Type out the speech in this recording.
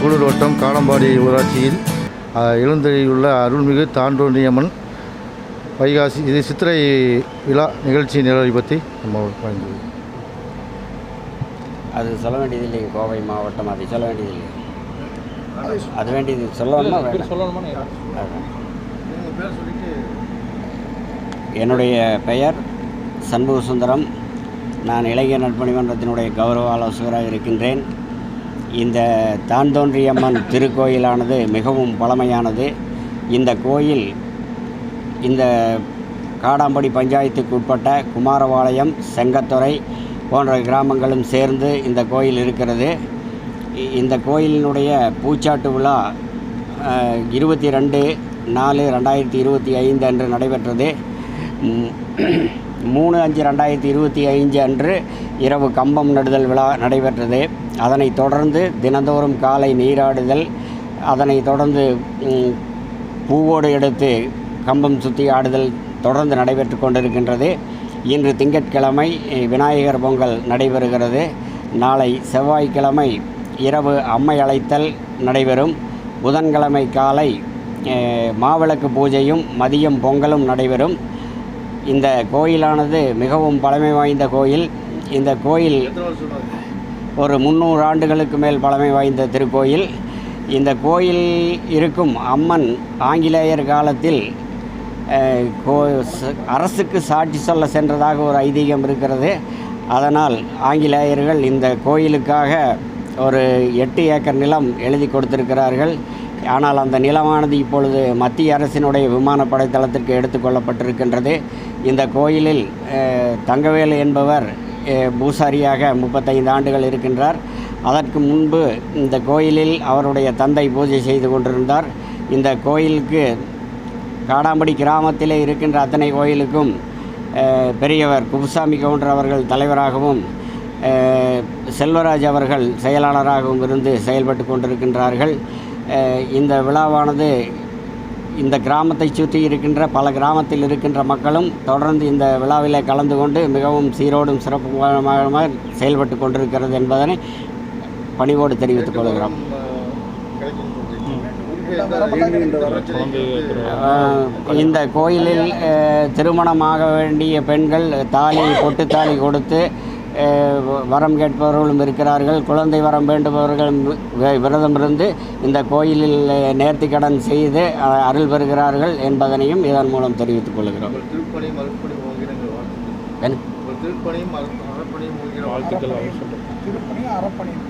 பெரம்பலூர் வட்டம் காலம்பாடி ஊராட்சியில் எழுந்தருளியுள்ள அருள்மிகு தாண்டோண்டியம்மன் வைகாசி. இது சித்திரை விழா நிகழ்ச்சி நிலவை பற்றி நம்ம பயந்து அது சொல்ல வேண்டியது இல்லைங்க கோவை மாவட்டம் அதை சொல்ல வேண்டியது இல்லை அது வேண்டியது சொல்லணுமா. என்னுடைய பெயர் சண்முக சுந்தரம். நான் இளைஞர் நட்பணி மன்றத்தினுடைய கௌரவ ஆலோசகராக இருக்கின்றேன். இந்த தான்தோன்றியம்மன் திருக்கோயிலானது மிகவும் பழமையானது. இந்த கோயில் இந்த காடாம்படி பஞ்சாயத்துக்கு உட்பட்ட குமாரபாளையம் செங்கத்துறை போன்ற கிராமங்களும் சேர்ந்து இந்த கோயில் இருக்கிறது. இந்த கோயிலினுடைய பூச்சாட்டு விழா இருபத்தி ரெண்டு நாலு ரெண்டாயிரத்தி இருபத்தி ஐந்து அன்று நடைபெற்றது. மூணு அஞ்சு ரெண்டாயிரத்தி இருபத்தி ஐந்து அன்று இரவு கம்பம் நடுதல் விழா நடைபெற்றது. அதனைத் தொடர்ந்து தினந்தோறும் காலை நீராடுதல் அதனைத் தொடர்ந்து பூவோடு எடுத்து கம்பம் சுற்றி ஆடுதல் தொடர்ந்து நடைபெற்று கொண்டிருக்கின்றது. இன்று திங்கட்கிழமை விநாயகர் பொங்கல் நடைபெறுகிறது. நாளை செவ்வாய்க்கிழமை இரவு அம்மை அழைத்தல் நடைபெறும். புதன்கிழமை காலை மாவிளக்கு பூஜையும் மதியம் பொங்கலும் நடைபெறும். இந்த கோயிலானது மிகவும் பழமை வாய்ந்த கோயில். இந்த கோயில் ஒரு முந்நூறு ஆண்டுகளுக்கு மேல் பழமை வாய்ந்த திருக்கோயில். இந்த கோயில் இருக்கும் அம்மன் ஆங்கிலேயர் காலத்தில் கோ அரசுக்கு சாட்சி சொல்ல சென்றதாக ஒரு ஐதீகம் இருக்கிறது. அதனால் ஆங்கிலேயர்கள் இந்த கோயிலுக்காக ஒரு எட்டு ஏக்கர் நிலம் எழுதி கொடுத்திருக்கிறார்கள். ஆனால் அந்த நிலமானது இப்பொழுது மத்திய அரசினுடைய விமானப்படை தளத்திற்கு எடுத்துக்கொள்ளப்பட்டிருக்கின்றது இந்த கோயிலில் தங்கவேலு என்பவர் பூசாரியாக முப்பத்தைந்து ஆண்டுகள் இருக்கின்றார். அதற்கு முன்பு இந்த கோயிலில் அவருடைய தந்தை பூஜை செய்து கொண்டிருந்தார். இந்த கோயிலுக்கு காடாம்படி கிராமத்திலே இருக்கின்ற அத்தனை கோயிலுக்கும் பெரியவர் குப்புசாமி கவுண்டர் அவர்கள் தலைவராகவும் செல்வராஜ் அவர்கள் செயலாளராகவும் இருந்து செயல்பட்டு கொண்டிருக்கின்றார்கள். இந்த விழாவானது இந்த கிராமத்தை சுற்றி இருக்கின்ற பல கிராமத்தில் இருக்கின்ற மக்களும் தொடர்ந்து இந்த விழாவிலே கலந்து கொண்டு மிகவும் சீரோடும் சிறப்புமாக செயல்பட்டு கொண்டிருக்கிறது என்பதனை பணிவோடு தெரிவித்துக் கொள்கிறோம். இந்த கோயிலில் திருமணமாக வேண்டிய பெண்கள் தாலி பொட்டு தாலி கொடுத்து வரம் கேட்பவர்களும் இருக்கிறார்கள் குழந்தை வரம் வேண்டுபவர்களும் விரதம் இருந்து இந்த கோயிலில் நேர்த்திக்கடன் செய்து அஹ், அருள் பெறுகிறார்கள் என்பதனையும் இதன் மூலம் தெரிவித்துக் கொள்கிறோம்? திருப்பணியும் மறுப்பணியும்